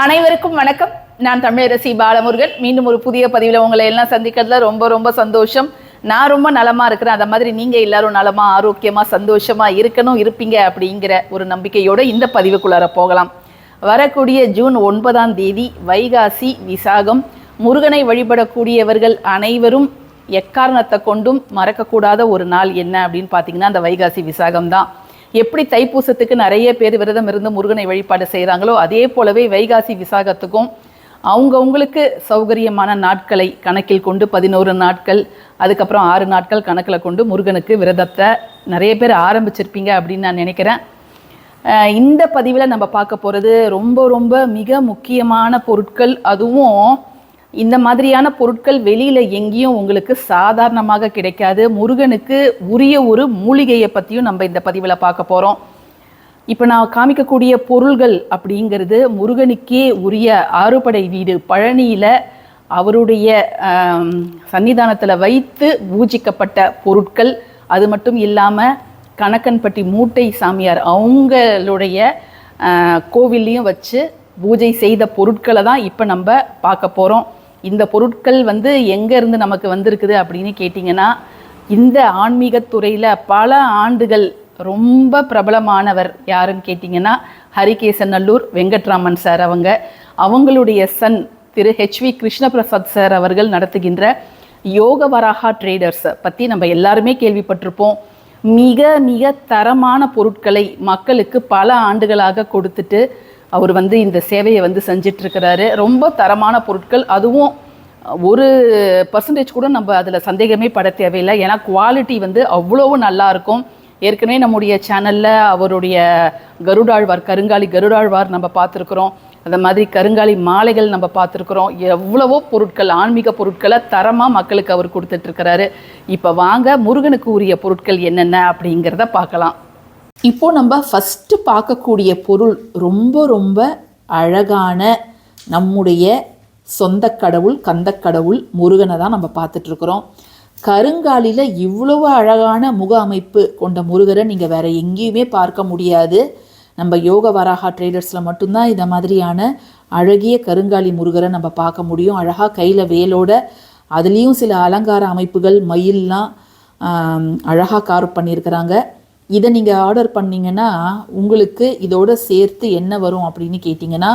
அனைவருக்கும் வணக்கம். நான் தமிழரசி பாலமுருகன். மீண்டும் ஒரு புதிய பதிவில் உங்களை எல்லாம் சந்திக்கிறதுல ரொம்ப ரொம்ப சந்தோஷம். நான் ரொம்ப நலமா இருக்கிறேன். அந்த மாதிரி நீங்க எல்லாரும் நலமா ஆரோக்கியமா சந்தோஷமா இருக்கணும் இருப்பீங்க அப்படிங்கிற ஒரு நம்பிக்கையோட இந்த பதிவுக்குள்ளார போகலாம். வரக்கூடிய ஜூன் ஒன்பதாம் தேதி வைகாசி விசாகம். முருகனை வழிபடக்கூடியவர்கள் அனைவரும் எக்காரணத்தை கொண்டும் மறக்கக்கூடாத ஒரு நாள் என்ன அப்படின்னு பார்த்தீங்கன்னா அந்த வைகாசி விசாகம் தான் எப்படி தைப்பூசத்துக்கு நிறைய பேர் விரதம் இருந்து முருகனை வழிபாடு செய்கிறாங்களோ அதே போலவே வைகாசி விசாகத்துக்கும் அவங்கவுங்களுக்கு சௌகரியமான நாட்களை கணக்கில் கொண்டு பதினோரு நாட்கள் அதுக்கப்புறம் ஆறு நாட்கள் கணக்கில் கொண்டு முருகனுக்கு விரதத்தை நிறைய பேர் ஆரம்பிச்சிருப்பீங்க அப்படின்னு நான் நினைக்கிறேன். இந்த பதிவில் நம்ம பார்க்க போகிறது ரொம்ப ரொம்ப மிக முக்கியமான பொருட்கள் அதுவும் இந்த மாதிரியான பொருட்கள் வெளியில் எங்கேயும் உங்களுக்கு சாதாரணமாக கிடைக்காது. முருகனுக்கு உரிய ஒரு மூலிகையை பற்றியும் நம்ம இந்த பதிவில் பார்க்க போகிறோம் இப்போ நான் காமிக்கக்கூடிய பொருள்கள் அப்படிங்கிறது முருகனுக்கே உரிய ஆறுபடை வீடு. பழனியில் அவருடைய சன்னிதானத்தில் வைத்து பூஜிக்கப்பட்ட பொருட்கள். அது மட்டும் இல்லாமல் கணக்கன்பட்டி மூட்டை சாமியார் அவங்களுடைய கோவில்லையும் வச்சு பூஜை செய்த பொருட்களை தான் இப்போ நம்ம பார்க்க போகிறோம் இந்த பொருட்கள் வந்து எங்கேருந்து நமக்கு வந்திருக்குது அப்படின்னு கேட்டிங்கன்னா இந்த ஆன்மீகத்துறையில் பல ஆண்டுகள் ரொம்ப பிரபலமானவர் யாருன்னு கேட்டிங்கன்னா ஹரிகேசன் நல்லூர் வெங்கட்ராமன் சார் அவங்க. அவங்களுடைய சன் திரு ஹெச்வி கிருஷ்ணபிரசாத் சார் அவர்கள் நடத்துகின்ற யோக வராகா ட்ரேடர்ஸை பற்றி நம்ம எல்லாருமே கேள்விப்பட்டிருப்போம். மிக மிக தரமான பொருட்களை மக்களுக்கு பல ஆண்டுகளாக கொடுத்துட்டு அவர் வந்து இந்த சேவையை வந்து செஞ்சிட்ருக்கிறாரு. ரொம்ப தரமான பொருட்கள். அதுவும் ஒரு பர்சன்டேஜ் கூட நம்ம அதில் சந்தேகமே பட தேவையில்லை. ஏன்னா குவாலிட்டி வந்து அவ்வளவு நல்லா இருக்கும் ஏற்கனவே நம்முடைய சேனலில் அவருடைய கருடாழ்வார் கருங்காலி கருடாழ்வார் நம்ம பார்த்துருக்குறோம். அந்த மாதிரி கருங்காலி மாலைகள் நம்ம பார்த்துருக்குறோம். எவ்வளவோ பொருட்கள் ஆன்மீக பொருட்களை தரமாக மக்களுக்கு அவர் கொடுத்துட்ருக்கிறாரு. இப்போ வாங்க முருகனுக்கு உரிய பொருட்கள் என்னென்ன அப்படிங்கிறத பார்க்கலாம். இப்போ நம்ம ஃபஸ்ட்டு பார்க்கக்கூடிய பொருள் ரொம்ப ரொம்ப அழகான நம்முடைய சொந்த கடவுள் கந்தக் கடவுள் முருகனை தான் நம்ம பார்த்துட்ருக்குறோம் கருங்காலியில் இவ்வளவு அழகான முக அமைப்பு கொண்ட முருகரை நீங்கள் வேற எங்கேயுமே பார்க்க முடியாது. நம்ம யோக வராகா ட்ரெய்லர்ஸில் மட்டும்தான் இந்த மாதிரியான அழகிய கருங்காலி முருகரை நம்ம பார்க்க முடியும். அழகாக கையில் வேலோட அதுலேயும் சில அலங்கார அமைப்புகள் மயில்லாம் அழகாக கார் பண்ணியிருக்கிறாங்க. இதை நீங்கள் ஆர்டர் பண்ணிங்கன்னா உங்களுக்கு இதோட சேர்த்து என்ன வரும் அப்படின்னு கேட்டிங்கன்னா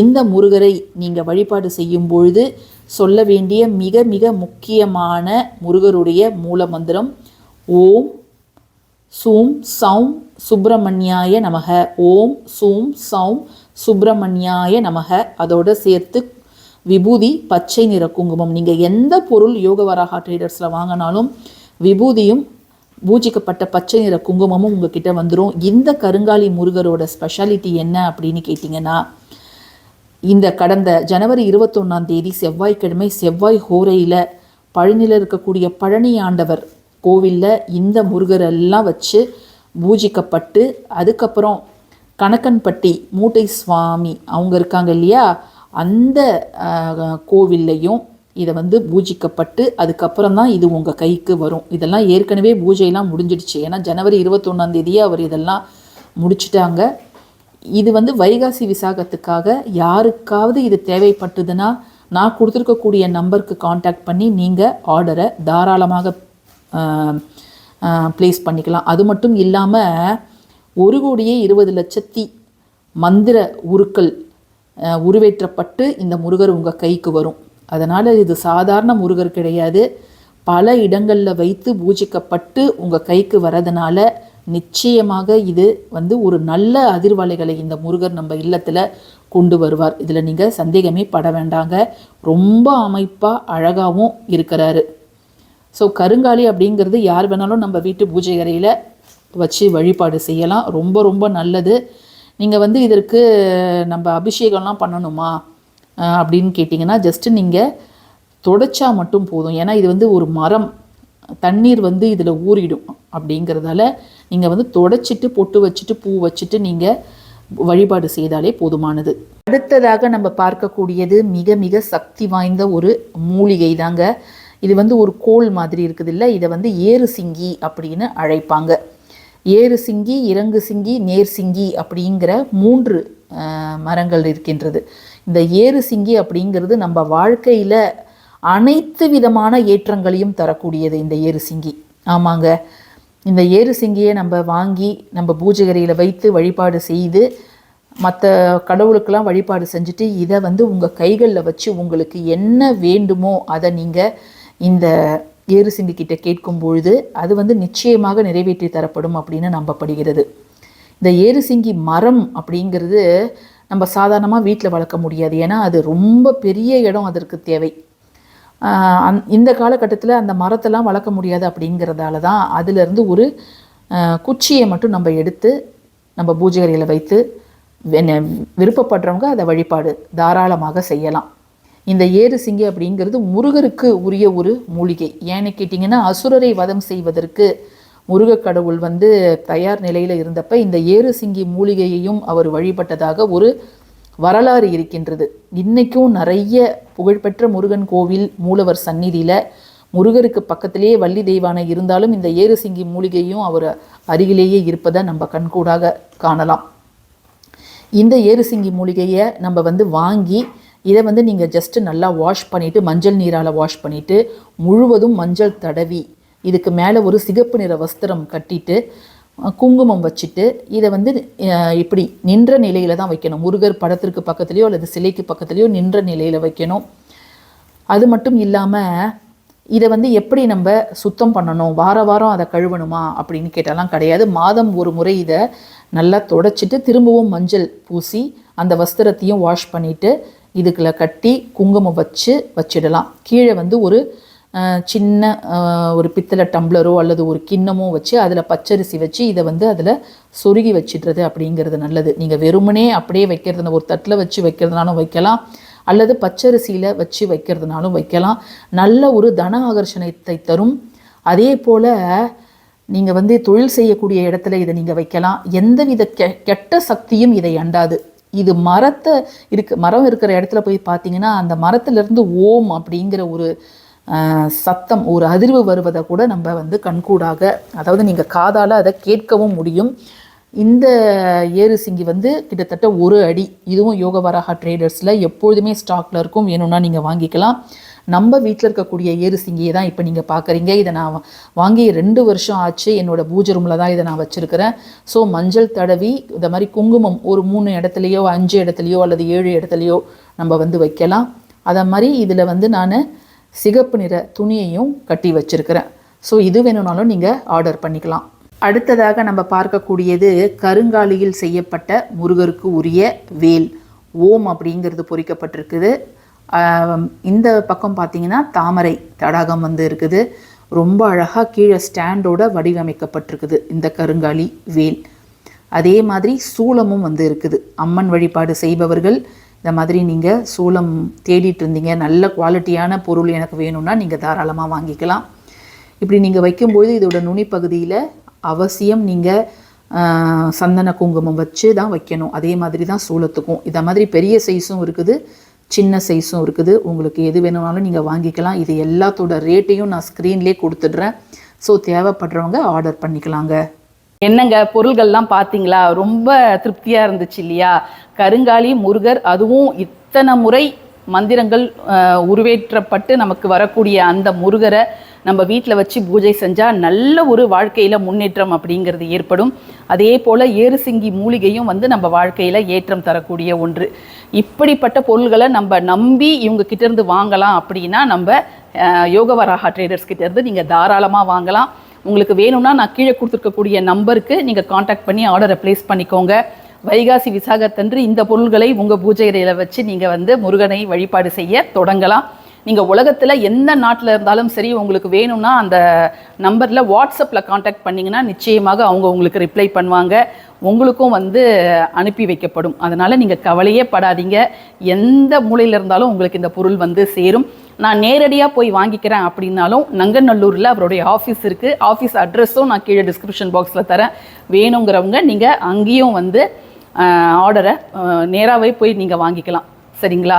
இந்த முருகரை நீங்கள் வழிபாடு செய்யும் பொழுது சொல்ல வேண்டிய மிக மிக முக்கியமான முருகருடைய மூல மந்திரம் ஓம் சூம் சௌம் சுப்பிரமணியாய நமக. ஓம் சூம் சௌம் சுப்பிரமணியாய நமக. அதோட சேர்த்து விபூதி பச்சை நிற குங்குமம். நீங்கள் எந்த பொருள் யோக வராகா ட்ரேடர்ஸில் வாங்கினாலும் விபூதியும் பூஜிக்கப்பட்ட பச்சை நிற குங்குமமும் உங்ககிட்ட வந்துடும் இந்த கருங்காலி முருகரோட ஸ்பெஷாலிட்டி என்ன அப்படின்னு கேட்டிங்கன்னா இந்த கடந்த ஜனவரி இருபத்தொன்னாம் தேதி செவ்வாய்க்கிழமை செவ்வாய் ஹோரையில் பழனியில் இருக்கக்கூடிய பழனி ஆண்டவர் கோவிலில் இந்த முருகரெல்லாம் வச்சு பூஜிக்கப்பட்டு அதுக்கப்புறம் கணக்கன்பட்டி மூட்டை சுவாமி அவங்க இருக்காங்க இல்லையா? அந்த கோவில்லையும் இதை வந்து பூஜிக்கப்பட்டு அதுக்கப்புறம் தான் இது உங்கள் கைக்கு வரும். இதெல்லாம் ஏற்கனவே பூஜையெல்லாம் முடிஞ்சிடுச்சு. ஏன்னா ஜனவரி இருபத்தொன்னாந்தேதியே அவர் இதெல்லாம் முடிச்சிட்டாங்க. இது வந்து வைகாசி விசாகத்துக்காக யாருக்காவது இது தேவைப்பட்டதுன்னா நான் கொடுத்துருக்கக்கூடிய நம்பருக்கு காண்டாக்ட் பண்ணி நீங்கள் ஆர்டரை தாராளமாக ப்ளேஸ் பண்ணிக்கலாம். அது மட்டும் இல்லாமல் ஒரு கோடியே இருபது லட்சத்தி மந்திர உருக்கள் உருவேற்றப்பட்டு இந்த முருகர் உங்கள் கைக்கு வரும். அதனால் இது சாதாரண முருகர் கிடையாது. பல இடங்களில் வைத்து பூஜிக்கப்பட்டு உங்கள் கைக்கு வரதுனால நிச்சயமாக இது வந்து ஒரு நல்ல அதிர்வலைகளை இந்த முருகர் நம்ம இல்லத்தில் கொண்டு வருவார். இதில் நீங்கள் சந்தேகமே பட வேண்டாங்க. ரொம்ப அமைப்பாக அழகாகவும் இருக்கிறாரு. ஸோ கருங்காலி அப்படிங்கிறது யார் வேணாலும் நம்ம வீட்டு பூஜை அறையில் வச்சு வழிபாடு செய்யலாம். ரொம்ப ரொம்ப நல்லது. நீங்கள் வந்து இதற்கு நம்ம அபிஷேகம்லாம் பண்ணணுமா? அப்படின்னு கேட்டிங்கன்னா ஜஸ்ட்டு நீங்கள் தொடச்சா மட்டும் போதும். ஏன்னா இது வந்து ஒரு மரம். தண்ணீர் வந்து இதில் ஊறிடும் அப்படிங்கிறதால நீங்கள் வந்து தொடச்சிட்டு பொட்டு வச்சுட்டு பூ வச்சுட்டு நீங்கள் வழிபாடு செய்தாலே போதுமானது. அடுத்ததாக நம்ம பார்க்கக்கூடியது மிக மிக சக்தி வாய்ந்த ஒரு மூலிகை தாங்க இது வந்து ஒரு கோல் மாதிரி இருக்குது இல்லை இதை வந்து ஏறு சிங்கி அப்படின்னு அழைப்பாங்க. ஏறு சிங்கி இறங்கு சிங்கி நேர் சிங்கி அப்படிங்கிற மூன்று மரங்கள் இருக்கின்றது. இந்த ஏறு சிங்கி அப்படிங்கிறது நம்ம வாழ்க்கையில் அனைத்து விதமான ஏற்றங்களையும் தரக்கூடியது இந்த ஏறு சிங்கி. ஆமாங்க. இந்த ஏறு சிங்கியை நம்ம வாங்கி நம்ம பூஜைகரையில் வைத்து வழிபாடு செய்து மற்ற கடவுளுக்கெல்லாம் வழிபாடு செஞ்சுட்டு இதை வந்து உங்கள் கைகளில் வச்சு உங்களுக்கு என்ன வேண்டுமோ அதை நீங்கள் இந்த ஏறு சிங்கி கிட்ட கேட்கும் பொழுது அது வந்து நிச்சயமாக நிறைவேற்றி தரப்படும் அப்படின்னு நம்பப்படுகிறது. இந்த ஏறுசிங்கி மரம் அப்படிங்கிறது நம்ம சாதாரணமாக வீட்டில் வளர்க்க முடியாது. ஏன்னா அது ரொம்ப பெரிய இடம் அதற்கு தேவை. அந் இந்த காலகட்டத்தில் அந்த மரத்தெல்லாம் வளர்க்க முடியாது அப்படிங்கிறதால தான் அதிலிருந்து ஒரு குச்சியை மட்டும் நம்ம எடுத்து நம்ம பூஜைகரையில் வைத்து விருப்பப்படுறவங்க அதை வழிபாடு தாராளமாக செய்யலாம். இந்த ஏறு சிங்கி அப்படிங்கிறது முருகருக்கு உரிய ஒரு மூலிகை. ஏன்னு கேட்டிங்கன்னா அசுரரை வதம் செய்வதற்கு முருகக் கடவுள் வந்து தயார் நிலையில் இருந்தப்ப இந்த ஏறு சிங்கி மூலிகையையும் அவர் வழிபட்டதாக ஒரு வரலாறு இருக்கின்றது. இன்றைக்கும் நிறைய புகழ்பெற்ற முருகன் கோவில் மூலவர் சந்நிதியில் முருகருக்கு பக்கத்திலேயே வள்ளி தெய்வானை இருந்தாலும் இந்த ஏறு சிங்கி மூலிகையும் அவர் அருகிலேயே இருப்பதை நம்ம கண்கூடாக காணலாம். இந்த ஏறுசிங்கி மூலிகையை நம்ம வந்து வாங்கி இதை வந்து நீங்கள் ஜஸ்ட்டு நல்லா வாஷ் பண்ணிவிட்டு மஞ்சள் நீரால் வாஷ் பண்ணிவிட்டு முழுவதும் மஞ்சள் தடவி இதுக்கு மேலே ஒரு சிகப்பு நிற வஸ்திரம் கட்டிட்டு குங்குமம் வச்சுட்டு இதை வந்து இப்படி நின்ற நிலையில் தான் வைக்கணும். முருகர் படத்திற்கு பக்கத்துலேயோ அல்லது சிலைக்கு பக்கத்துலேயோ நின்ற நிலையில் வைக்கணும். அது மட்டும் இல்லாமல் இதை வந்து எப்படி நம்ம சுத்தம் பண்ணணும்? வார வாரம் அதை கழுவணுமா? அப்படின்னு கேட்டாலாம் கிடையாது. மாதம் ஒரு முறை இதை நல்லா தொடச்சிட்டு திரும்பவும் மஞ்சள் பூசி அந்த வஸ்திரத்தையும் வாஷ் பண்ணிவிட்டு இதுக்குள்ள கட்டி குங்குமம் வச்சு வச்சிடலாம். கீழே வந்து ஒரு சின்ன ஒரு பித்தளை டம்ளரோ அல்லது ஒரு கிண்ணமோ வச்சு அதில் பச்சரிசி வச்சு இதை வந்து அதில் சொருகி வச்சிடுறது அப்படிங்கிறது நல்லது. நீங்கள் வெறுமனே அப்படியே வைக்கிறது ஒரு தட்டில் வச்சு வைக்கிறதுனாலும் வைக்கலாம். அல்லது பச்சரிசியில் வச்சு வைக்கிறதுனாலும் வைக்கலாம். நல்ல ஒரு தன ஆகர்ஷணத்தை தரும். அதே போல் நீங்கள் வந்து தொழில் செய்யக்கூடிய இடத்துல இதை நீங்கள் வைக்கலாம். எந்தவித கெ கெட்ட சக்தியும் இதை அண்டாது. இது மரத்தை இருக்கு மரம் இருக்கிற இடத்துல போய் பார்த்தீங்கன்னா அந்த மரத்துலேருந்து ஓம் அப்படிங்கிற ஒரு சத்தம் ஒரு அதிர்வு வருவதை கூட நம்ம வந்து கண்கூடாக அதாவது நீங்கள் காதால் அதை கேட்கவும் முடியும். இந்த ஏறு சிங்கி வந்து கிட்டத்தட்ட ஒரு அடி. இதுவும் யோக வராகா ட்ரேடர்ஸில் எப்பொழுதுமே ஸ்டாக்ல இருக்கும். வேணும்னா நீங்கள் வாங்கிக்கலாம். நம்ம வீட்டில் இருக்கக்கூடிய ஏறு சிங்கியை தான் இப்போ நீங்கள் பார்க்குறீங்க இதை நான் வா- வாங்கி ரெண்டு வருஷம் ஆச்சு. என்னோடய பூஜை ரூமில் தான் இதை நான் வச்சுருக்கிறேன். ஸோ மஞ்சள் தடவி இந்த மாதிரி குங்குமம் ஒரு மூணு இடத்துலையோ அஞ்சு இடத்துலையோ அல்லது ஏழு இடத்துலையோ நம்ம வந்து வைக்கலாம். அதை மாதிரி இதில் வந்து நான் சிகப்பு நிற துணியையும் கட்டி வச்சிருக்கிறேன். ஸோ இது வேணும்னாலும் நீங்கள் ஆர்டர் பண்ணிக்கலாம். அடுத்ததாக நம்ம பார்க்கக்கூடியது கருங்காலியில் செய்யப்பட்ட முருகருக்கு உரிய வேல் ஓம் அப்படிங்கிறது பொறிக்கப்பட்டிருக்குது. இந்த பக்கம் பார்த்தீங்கன்னா தாமரை தடாகம் வந்து இருக்குது. ரொம்ப அழகாக கீழே ஸ்டாண்டோட வடிவமைக்கப்பட்டிருக்குது இந்த கருங்காலி வேல். அதே மாதிரி சூலமும் வந்து இருக்குது. அம்மன் வழிபாடு செய்பவர்கள் இந்த மாதிரி நீங்கள் சூளம் தேடிட்டு இருந்தீங்க. நல்ல குவாலிட்டியான பொருள் எனக்கு வேணும்னா நீங்கள் தாராளமாக வாங்கிக்கலாம். இப்படி நீங்கள் வைக்கும்போது இதோட நுனிப்பகுதியில் அவசியம் நீங்கள் சந்தன குங்குமம் வச்சு தான் வைக்கணும். அதே மாதிரி தான் சூளத்துக்கும். இதை மாதிரி பெரிய சைஸும் இருக்குது சின்ன சைஸும் இருக்குது. உங்களுக்கு எது வேணும்னாலும் நீங்கள் வாங்கிக்கலாம். இது எல்லாத்தோட ரேட்டையும் நான் ஸ்க்ரீன்லேயே கொடுத்துட்றேன். ஸோ தேவைப்படுறவங்க ஆர்டர் பண்ணிக்கலாங்க. என்னங்க பொருள்கள்லாம் பார்த்தீங்களா ரொம்ப திருப்தியாக இருந்துச்சு இல்லையா? கருங்காலி முருகர் அதுவும் இத்தனை முறை மந்திரங்கள் உருவேற்றப்பட்டு நமக்கு வரக்கூடிய அந்த முருகரை நம்ம வீட்டில் வச்சு பூஜை செஞ்சால் நல்ல ஒரு வாழ்க்கையில் முன்னேற்றம் அப்படிங்கிறது ஏற்படும். அதே போல் ஏறுசிங்கி மூலிகையும் வந்து நம்ம வாழ்க்கையில் ஏற்றம் தரக்கூடிய ஒன்று. இப்படிப்பட்ட பொருள்களை நம்ம நம்பி இவங்க கிட்டேருந்து வாங்கலாம் அப்படின்னா நம்ம யோகவராகா ட்ரேடர்ஸ் கிட்டேருந்து நீங்கள் தாராளமாக வாங்கலாம். உங்களுக்கு வேணும்னா நான் கீழே கொடுத்துருக்கக்கூடிய நம்பருக்கு நீங்கள் காண்டாக்ட் பண்ணி ஆர்டரை ப்ளேஸ் பண்ணிக்கோங்க. வைகாசி விசாகத்தன்று இந்த பொருள்களை உங்கள் பூஜை அறையில வச்சு நீங்கள் வந்து முருகனை வழிபாடு செய்ய தொடங்கலாம். நீங்கள் உலகத்தில் எந்த நாட்டில் இருந்தாலும் சரி உங்களுக்கு வேணும்னா அந்த நம்பரில் வாட்ஸ்அப்பில் காண்டாக்ட் பண்ணிங்கன்னா நிச்சயமாக அவங்க உங்களுக்கு ரிப்ளை பண்ணுவாங்க. உங்களுக்கும் வந்து அனுப்பி வைக்கப்படும். அதனால் நீங்கள் கவலையே படாதீங்க. எந்த மூலையில் இருந்தாலும் உங்களுக்கு இந்த பொருள் வந்து சேரும். நான் நேரடியாக போய் வாங்கிக்கிறேன் அப்படின்னாலும் நங்கநல்லூரில் அவருடைய ஆஃபீஸ் இருக்குது ஆஃபீஸ் அட்ரஸும் நான் கீழே டிஸ்கிரிப்ஷன் பாக்ஸில் தரேன். வேணுங்கிறவங்க நீங்கள் அங்கேயும் வந்து ஆர்டரை நேராகவே போய் நீங்கள் வாங்கிக்கலாம். சரிங்களா?